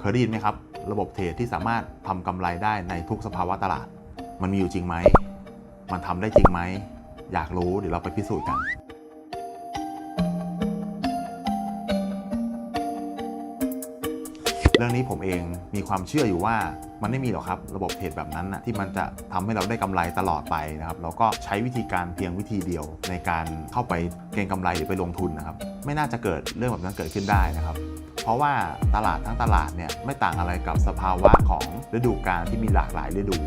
เคยได้ยินไหมครับ ระบบเทรดที่สามารถทำกำไรได้ในทุกสภาวะตลาด มันมีอยู่จริงไหม มันทำได้จริงไหม อยากรู้เดี๋ยวเราไปพิสูจน์กัน เรื่องนี้ผมเองมีความเชื่ออยู่ว่ามันไม่มีหรอกครับระบบเทรดแบบนั้นนะที่มันจะทำให้เราได้กำไรตลอดไปนะครับเราก็ใช้วิธีการเพียงวิธีเดียว ในการเข้าไปเก็งกำไรหรือไปลงทุนนะครับ ไม่น่าจะเกิดเรื่องแบบนั้นเกิดขึ้นได้นะครับ เพราะว่าตลาดทั้งตลาดเนี่ยไม่ต่างอะไรกับสภาวะของฤดูกาลที่มีหลากหลายฤดู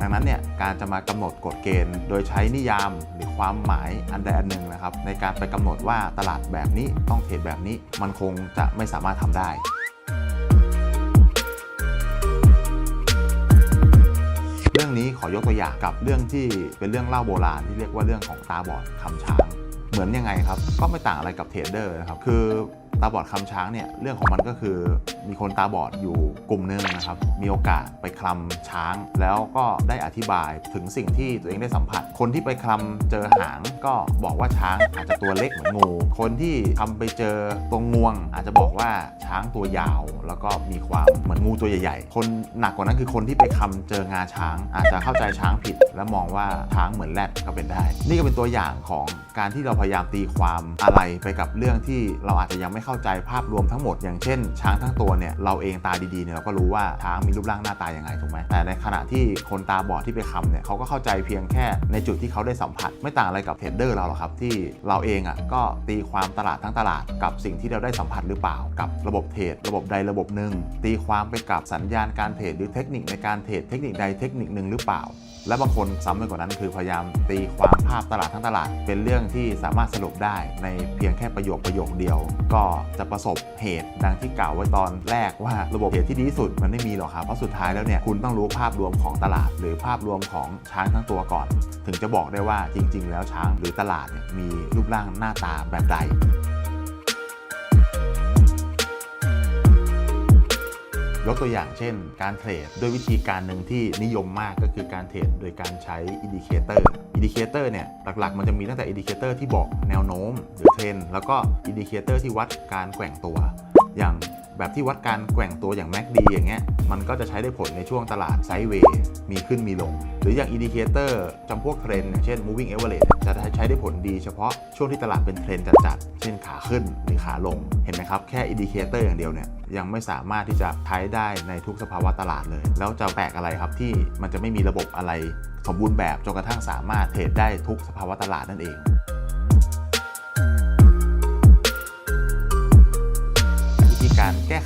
ดังนั้นเนี่ยการจะมากำหนดกฎเกณฑ์ โดยใช้นิยามหรือความหมายอันใดอันหนึ่งนะครับในการไปกำหนดว่าตลาดแบบนี้ต้องเทรดแบบนี้มันคงจะไม่สามารถทำได้ รื่องนี้ขอยกตัวอย่างกับเรื่องที่เป็นเรื่องเล่าโบราณที่เรียกว่าเรื่องของตาบอดคำช้างเหมือนยังไงครับ ก็ไม่ต่างอะไรกับเทรดเดอร์นะครับ คือ ตาบอดคำช้างเนี่ยเรื่องของมันก็คือมีคนตาบอดอยู่กลุ่มหนึงนะครับมีโอกาสไปคลำช้าง แล้วก็ได้อธิบายถึงสิ่งที่ตัวเองได้สัมผัส คนที่ไปคลำเจอหางก็บอกว่าช้างอาจจะตัวเล็กเหมือนงู คนที่คลำไปเจอตรงงวง อาจจะบอกว่าช้างตัวยาว แล้วก็มีความเหมือนงูตัวใหญ่ ๆ คนหนักกว่านั้นคือคนที่ไปคลำเจองาช้าง อาจจะเข้าใจช้างผิด และมองว่าช้างเหมือนแรดก็เป็นได้ นี่ก็เป็นตัวอย่างของการที่เราพยายามตีความอะไรไปกับเรื่องที่เราอาจจะยังไม่เข้าาใจภาพรวมทั้งหมด อย่างเช่น ช้างทั้งตัวเนี่ยเราเองตาดีๆเนี่ยเราก็รู้ว่าช้างมีรูปร่างหน้าตายังไงถูกไหมแต่ในขณะที่คนตาบอดที่ไปคำเนี่ยเขาก็เข้าใจเพียงแค่ในจุดที่เขาได้สัมผัส ไม่ต่างอะไรกับเทรดเดอร์เราหรอกครับที่เราเองอะก็ตีความตลาดทั้งตลาด กับสิ่งที่เราได้สัมผัสหรือเปล่า กับระบบเทรดระบบใดระบบหนึ่งตีความไปกับสัญญาณการเทรดหรือเทคนิคในการเทรดเทคนิคใดเทคนิคหนึ่งหรือเปล่าและบางคนซ้ำไปกว่านั้นคือพยายามตีความภาพตลาดทั้งตลาด เป็นเรื่องที่สามารถสรุปได้ในเพียงแค่ประโยคประโยคเดียว ก็จะประสบเหตุดังที่กล่าวไว้ตอนแรกว่าระบบเหตุที่ดีที่สุดมันไม่มีหรอกครับเพราะสุดท้ายแล้วเนี่ยคุณต้องรู้ภาพรวมของตลาด หรือภาพรวมของช้างทั้งตัวก่อน ถึงจะบอกได้ว่าจริง ๆ แล้วช้างหรือตลาดเนี่ยมีรูปร่างหน้าตาแบบใด ยกตัวอย่างเช่น การเทรดด้วยวิธีการหนึ่งที่นิยมมากก็คือการเทรดโดยการใช้อินดิเคเตอร์อินดิเคเตอร์เนี่ยหลักๆ มันจะมีตั้งแต่อินดิเคเตอร์ที่บอกแนวโน้มหรือเทรนแล้วก็อินดิเคเตอร์ที่วัดการแกว่งตัว อย่างแบบที่วัดการแกว่งตัวอย่างแม็กดีอย่างเงี้ย มันก็จะใช้ได้ผลในช่วงตลาดไซด์เวย์มีขึ้นมีลง หรืออย่างอินดิเคเตอร์จำพวกเทรนด์อย่างเช่น moving average จะใช้ได้ผลดีเฉพาะช่วงที่ตลาดเป็นเทรนด์จัดๆเช่นขาขึ้นหรือขาลงเห็นไหมครับ แค่อินดิเคเตอร์อย่างเดียวเนี่ยยังไม่สามารถที่จะใช้ได้ในทุกสภาวะตลาดเลย แล้วจะแปลกอะไรครับที่มันจะไม่มีระบบอะไรสมบูรณ์แบบจนกระทั่งสามารถเทรดได้ทุกสภาวะตลาดนั่นเอง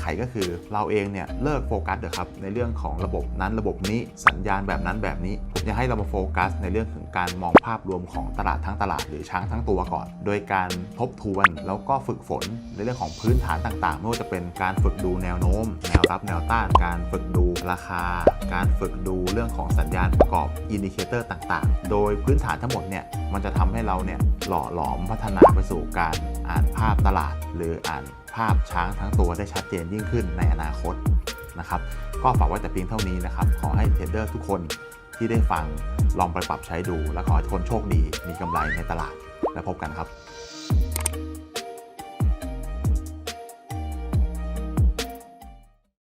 ขก็คือเราเองเนี่ยเลิกโฟกัสเถอะครับในเรื่องของระบบนั้นระบบนี้สัญญาณแบบนั้นแบบนี้ผมจะให้เรามาโฟกัส ในเรื่องของการมองภาพรวมของตลาดทั้งตลาดหรือช้างทั้งตัวก่อน โดยการทบทวนแล้วก็ฝึกฝนในเรื่องของพื้นฐานต่างๆไม่ว่าจะเป็นการฝึกดูแนวโน้ม แนวรับแนวต้าน การฝึกดูราคา การฝึกดูเรื่องของสัญญาณประกอบอินดิเคเตอร์ต่างๆ โดยพื้นฐานทั้งหมดเนี่ยมันจะทำให้เราเนี่ยหล่อหลอมพัฒนาไปสู่การอ่านภาพตลาด หรืออ่าน ภาพช้างทั้งตัวได้ชัดเจนยิ่งขึ้นในอนาคตนะครับ ก็ฝากไว้แต่เพียงเท่านี้นะครับ ขอให้เทรดเดอร์ทุกคนที่ได้ฟังลองไปปรับใช้ดู และขอให้ทุกคนโชคดีมีกำไรในตลาดและพบกันครับ